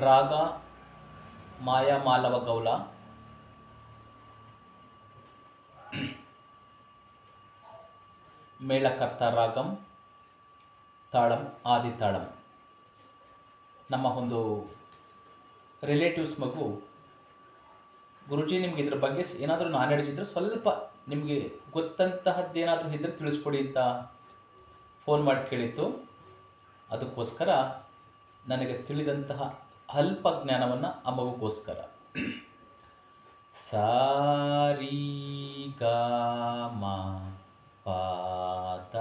ರಾಗ, ಮಾಯಾ ಮಾಲವ ಗೌಲ ಮೇಳಕರ್ತ ರಾಗಂ, ತಾಳಂ, ಆದಿ ತಾಳಂ. ನಮ್ಮ ಒಂದು ರಿಲೇಟಿವ್ಸ್ ಮಗು, ಗುರುಜಿ ನಿಮ್ಗೆ ಇದ್ರ ಬಗ್ಗೆ ಏನಾದರೂ ನಾನು ಇದ್ದರೆ ಸ್ವಲ್ಪ ನಿಮಗೆ ಗೊತ್ತಂತಹದ್ದೇನಾದರೂ ಇದ್ರೆ ತಿಳಿಸ್ಕೊಡಿ ಅಂತ ಫೋನ್ ಮಾಡಿ ಕೇಳಿತ್ತು ಅದಕ್ಕೋಸ್ಕರ ನನಗೆ ತಿಳಿದಂತಹ ಅಲ್ಪ ಜ್ಞಾನವನ್ನು ಆ ಮಗುಗೋಸ್ಕರ ಸಾರಿ ಗ ಮ ಪ ದ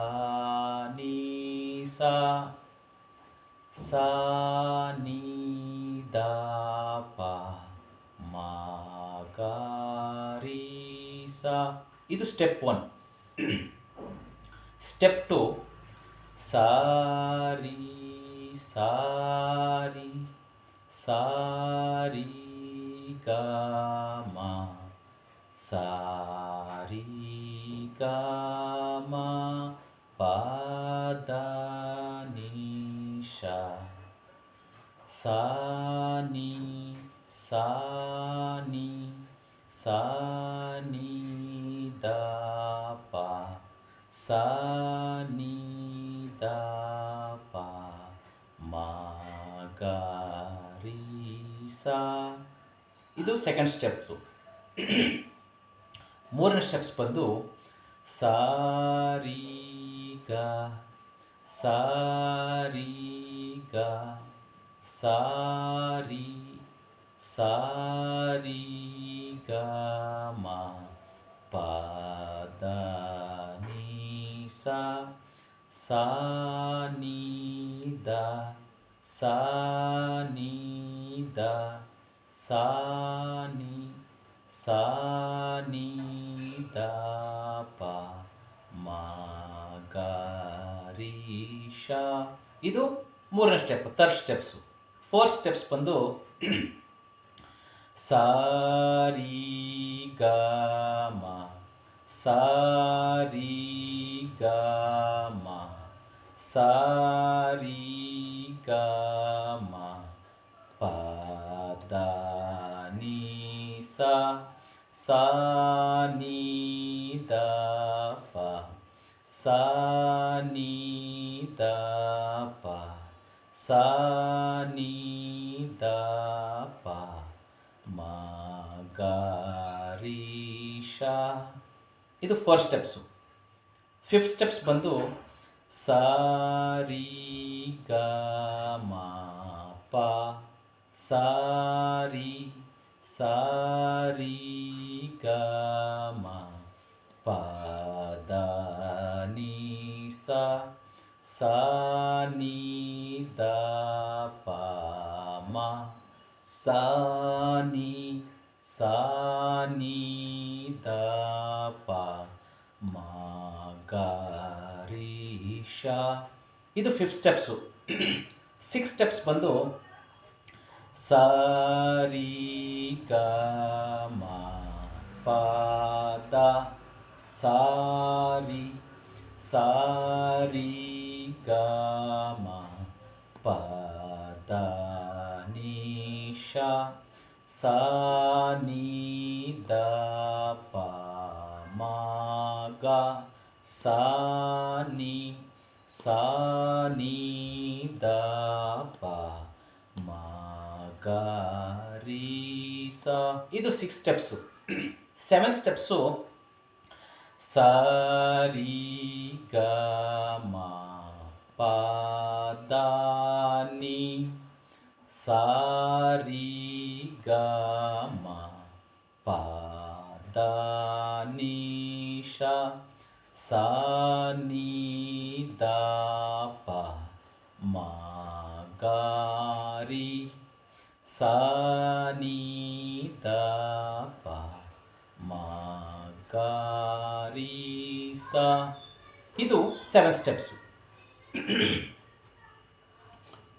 ನೀ ಸಾ ಸಾ ನೀ ದ ಪ ಮ ಗಾರಿ ಸಾ. ಇದು ಸ್ಟೆಪ್ ಒನ್ ಸ್ಟೆಪ್ ಟು ಸಾರಿ ಸಾರಿ सारी गा सारी गा मा पादा निशा सानी सानी सानी दा पा, सानी दा पा। ರೀ ಸಾ ಇದು ಸೆಕೆಂಡ್ ಸ್ಟೆಪ್ಸು ಮೂರನೇ ಸ್ಟೆಪ್ಸ್ ಬಂದು ಸಾರಿ ಗ ಸಾರಿ ಗ ಸಾರಿ ಸಾರಿ ಗ ಮ ಪ ದ ನೀ ಸಾ ಸಾ ನೀ ದ ಸಾ ನೀ ದ ಸಾ ನೀ ದ ಪ, ಮ ಗ ರಿ ಶ ಇದು ಮೂರನೇ step third steps four steps ಬಂದು ಸಾರಿ ಗ ಮ, ಸಾರಿ ಗ ಮ, ಸಾರಿ ಗ ಸಾ ಸಾ ನೀ ದ ಪ ಸಾ ನೀ ದ ಪ ಸಾ ನೀ ದ ಪ ಮ ಗ ರೀ ಶ ಇದು ಫೋರ್ ಸ್ಟೆಪ್ಸು ಫಿಫ್ತ್ ಸ್ಟೆಪ್ಸ್ ಬಂದು ಸಾರಿ ಗ ಮ ಪ ಸಾರಿ ಸಾರಿ ಮ ಪ ದ ನೀ ಸಾ ಸಾ ನೀ ದ ಪ ಮ ಸಾ ನೀ ದ ಪ ಮ ಗ ರೀ ಶ. ಇದು ಫಿಫ್ತ್ ಸ್ಟೆಪ್ಸು ಸಿಕ್ಸ್ ಸ್ಟೆಪ್ಸ್ ಬಂದು सारी का मा पादा सारी सारी का मा पादा निशा सानी द पा सानी सानी दा पा ಸ. ಇದು ಸಿಕ್ಸ್ ಸ್ಟೆಪ್ಸು ಸೆವೆನ್ ಸ್ಟೆಪ್ಸು ಸಾರಿ ಗ ಮ ಪ ದ ನೀ. ಸಾರಿ ಗ ಮ ಪ ದ ನೀ ಶ. ಸ ನೀ ದ ಪ ಮ ಗ ರೀ. ಸಾ ನೀ ದ ಪ ಸ ಇದು ಸೆವೆನ್ ಸ್ಟೆಪ್ಸು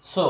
ಸೊ